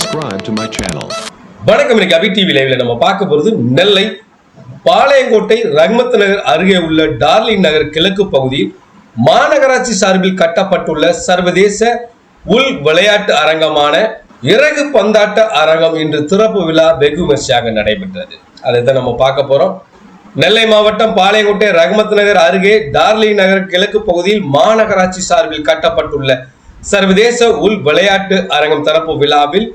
subscribe to my channel. வணக்கம் இன்னைக்கு அபி TV லைவ்ல நம்ம பார்க்க போறது நெல்லை பாளையங்கோட்டை ரஹ்மத் நகர் அருகே உள்ள டார்லிங் நகர் கிழக்கு பகுதியில் மாநகராட்சி சார்பில் கட்டப்பட்டுள்ள சர்வதேச உள் விளையாட்டு அரங்கமான இறகு பந்தாட்ட அரங்கம் இன்று திறப்பு விழா வெகு விமர்சையாக நடைபெற்றது அதை தான் நம்ம பார்க்க போறோம் நெல்லை மாவட்டம் பாளையங்கோட்டை ரஹ்மத் நகர் அருகே டார்லிங் நகர் கிழக்கு பகுதியில் மாநகராட்சி சார்பில் கட்டப்பட்டுள்ள சர்வதேச உள் விளையாட்டு அரங்கம் திறப்பு விழாவில்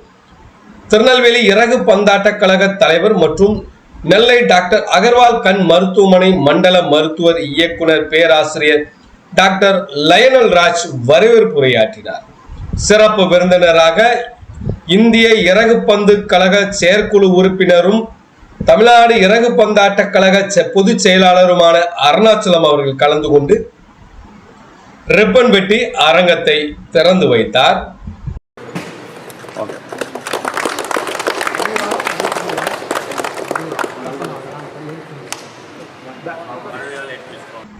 திருநெல்வேலி இறகு பந்தாட்ட கழக தலைவர் மற்றும் நெல்லை டாக்டர் அகர்வால் கண் மருத்துவமனை மண்டல மருத்துவர் இயக்குனர் பேராசிரியர் டாக்டர் லயனல் ராஜ் வரவேற்பு உரையாற்றினார். சிறப்பு விருந்தினராக இந்திய இறகு பந்து கழக செயற்குழு உறுப்பினரும் தமிழ்நாடு இறகு பந்தாட்ட கழக செ- பொதுச் செயலாளருமான அருணாச்சலம் அவர்கள் கலந்து கொண்டு ரிப்பன் வெட்டி அரங்கத்தை திறந்து வைத்தார்.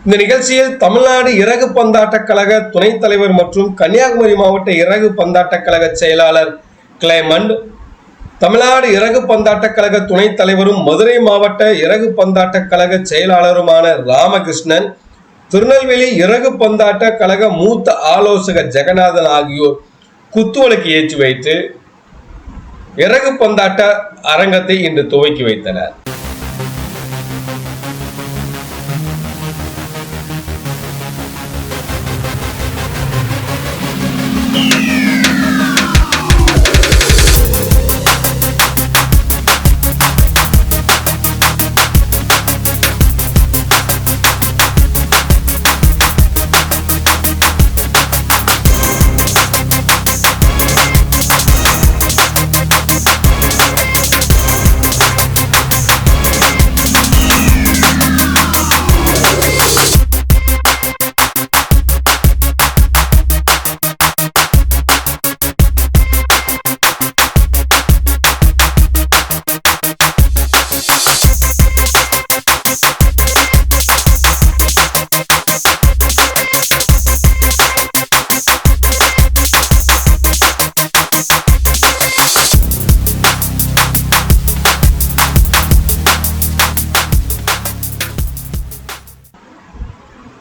இந்த நிகழ்ச்சியில் தமிழ்நாடு இறகு பந்தாட்ட கழக துணைத் தலைவர் மற்றும் கன்னியாகுமரி மாவட்ட இறகு பந்தாட்ட கழக செயலாளர் கிளைமண்ட் தமிழ்நாடு இறகு பந்தாட்ட கழக துணைத் தலைவரும் மதுரை மாவட்ட இறகு பந்தாட்ட கழக செயலாளருமான ராமகிருஷ்ணன் திருநெல்வேலி இறகு பந்தாட்ட கழக மூத்த ஆலோசகர் ஜெகநாதன் ஆகியோர் குத்துவலுக்கு ஏற்றி வைத்து இறகு பந்தாட்ட அரங்கத்தை இன்று துவக்கி வைத்தனர்.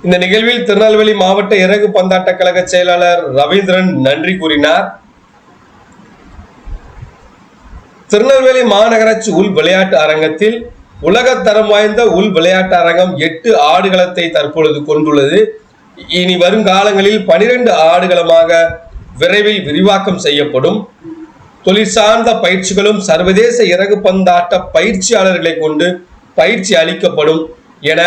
இந்த நிகழ்வில் திருநெல்வேலி மாவட்ட இறகு பந்தாட்ட கழக செயலாளர் ரவீந்திரன் நன்றி கூறினார். திருநெல்வேலி மாநகராட்சி உள் விளையாட்டு அரங்கத்தில் உலகத்தரம் வாய்ந்த உள் விளையாட்டு அரங்கம் எட்டு ஆடுகளத்தை தற்பொழுது கொண்டுள்ளது. இனி வரும் காலங்களில் பனிரெண்டு ஆடுகளமாக விரைவில் விரிவாக்கம் செய்யப்படும். தொழிற்சார்ந்த பயிற்சிகளும் சர்வதேச இறகு பந்தாட்ட பயிற்சியாளர்களை கொண்டு பயிற்சி அளிக்கப்படும் என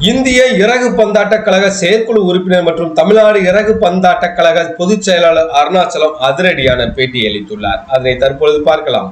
இந்திய இறகு பந்தாட்ட கழக செயற்குழு உறுப்பினர் மற்றும் தமிழ்நாடு இறகு பந்தாட்ட கழக பொதுச் செயலாளர் அருணாச்சலம் அதிரடியான பேட்டி அளித்துள்ளார். அதனை தற்பொழுது பார்க்கலாம்.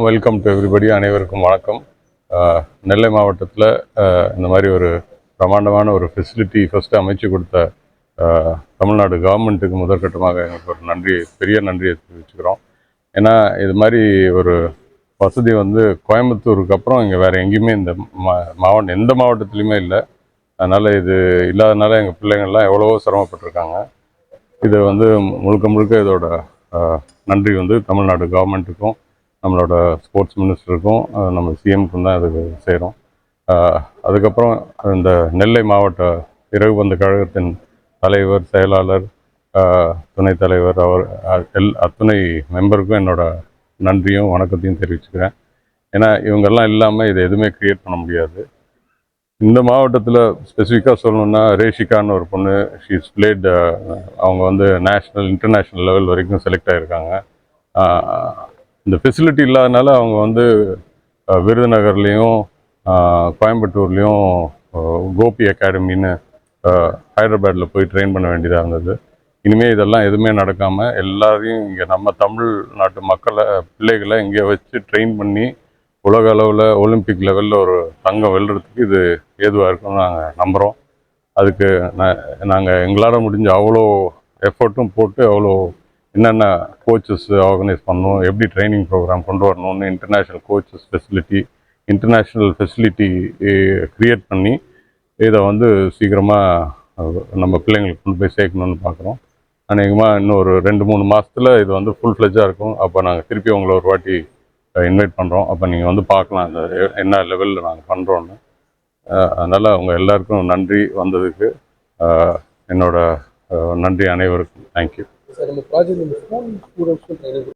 வெல்கம் டு எவ்ரிபடி அனைவருக்கும் வணக்கம். நெல்லை மாவட்டத்தில் இந்த மாதிரி ஒரு பிரமாண்டமான ஒரு ஃபெசிலிட்டி ஃபஸ்ட்டு அமைச்சு கொடுத்த தமிழ்நாடு கவர்மெண்ட்டுக்கு முதற்கட்டமாக எங்களுக்கு ஒரு நன்றி பெரிய நன்றியை தெரிவிச்சுக்கிறோம். ஏன்னா இது மாதிரி ஒரு வசதி வந்து கோயம்புத்தூருக்கு அப்புறம் இங்கே வேறு எங்கேயுமே இந்த மா மாவட்டம் எந்த மாவட்டத்துலையுமே இல்லை. அதனால் இது இல்லாதனால எங்கள் பிள்ளைங்கள்லாம் எவ்வளவோ சிரமப்பட்டிருக்காங்க. இது வந்து முழுக்க முழுக்க இதோட நன்றி வந்து தமிழ்நாடு கவர்மெண்ட்டுக்கும் நம்மளோட ஸ்போர்ட்ஸ் மினிஸ்டருக்கும் நம்ம சிஎம்க்கும் தான் அதுக்கு செய்கிறோம் அதுக்கப்புறம் இந்த நெல்லை மாவட்ட இறகுபந்து கழகத்தின் தலைவர் செயலாளர் துணைத் தலைவர் அவர் எல் அத்துணை மெம்பருக்கும் என்னோட நன்றியும் வணக்கத்தையும் தெரிவிச்சுக்கிறேன். ஏன்னா இவங்கெல்லாம் இல்லாமல் இதை எதுவுமே க்ரியேட் பண்ண முடியாது. இந்த மாவட்டத்தில் ஸ்பெசிஃபிக்காக சொல்லணும்னா ரேஷிகான்னு ஒரு பொண்ணு ஷீஸ் பிளேட் அவங்க வந்து நேஷ்னல் இன்டர்நேஷ்னல் லெவல் வரைக்கும் செலக்ட் ஆகியிருக்காங்க இந்த ஃபெசிலிட்டி இல்லாதனால அவங்க வந்து விருதுநகர்லேயும் கோயம்புத்தூர்லேயும் கோபி அகாடமின்னு ஹைதராபாத்தில் போய் ட்ரெயின் பண்ண வேண்டியதாக இருந்தது. இனிமேல் இதெல்லாம் எதுவுமே நடக்காமல் எல்லாரையும் இங்கே நம்ம தமிழ்நாட்டு மக்களை பிள்ளைகளை இங்கே வச்சு ட்ரெயின் பண்ணி உலக அளவில் ஒலிம்பிக் லெவலில் ஒரு தங்கம் வெல்றதுக்கு இது ஏதுவாக இருக்கும்னு நாங்கள் நம்புகிறோம் அதுக்கு நாங்கள் எங்களால் முடிஞ்ச அவ்வளோ எஃபர்ட்டும் போட்டு அவ்வளோ என்னென்ன கோச்சஸ் ஆர்கனைஸ் பண்ணணும் எப்படி ட்ரைனிங் ப்ரோக்ராம் கொண்டு வரணும்னு international coaches facility international facility create பண்ணி இதை வந்து சீக்கிரமாக நம்ம பிள்ளைங்களுக்கு கொண்டு போய் சேர்க்கணும்னு பார்க்குறோம் அநேகமாக இன்னும் ஒரு ரெண்டு மூணு மாதத்தில் இது வந்து ஃபுல் ஃப்ளெஜாக இருக்கும். அப்போ நாங்கள் திருப்பி உங்களை ஒரு வாட்டி இன்வைட் பண்ணுறோம் அப்போ நீங்கள் வந்து பார்க்கலாம் அந்த என்ன லெவலில் நாங்கள் பண்ணுறோன்னு அதனால் அவங்க எல்லாருக்கும் நன்றி வந்ததுக்கு என்னோட நன்றி அனைவருக்கும். தேங்க்யூ சார் நம்ம ப்ராஜெக்ட் நம்ம ஸ்கூல் ஸ்டூடெண்ட்ஸ்க்கும் ட்ரைனிங்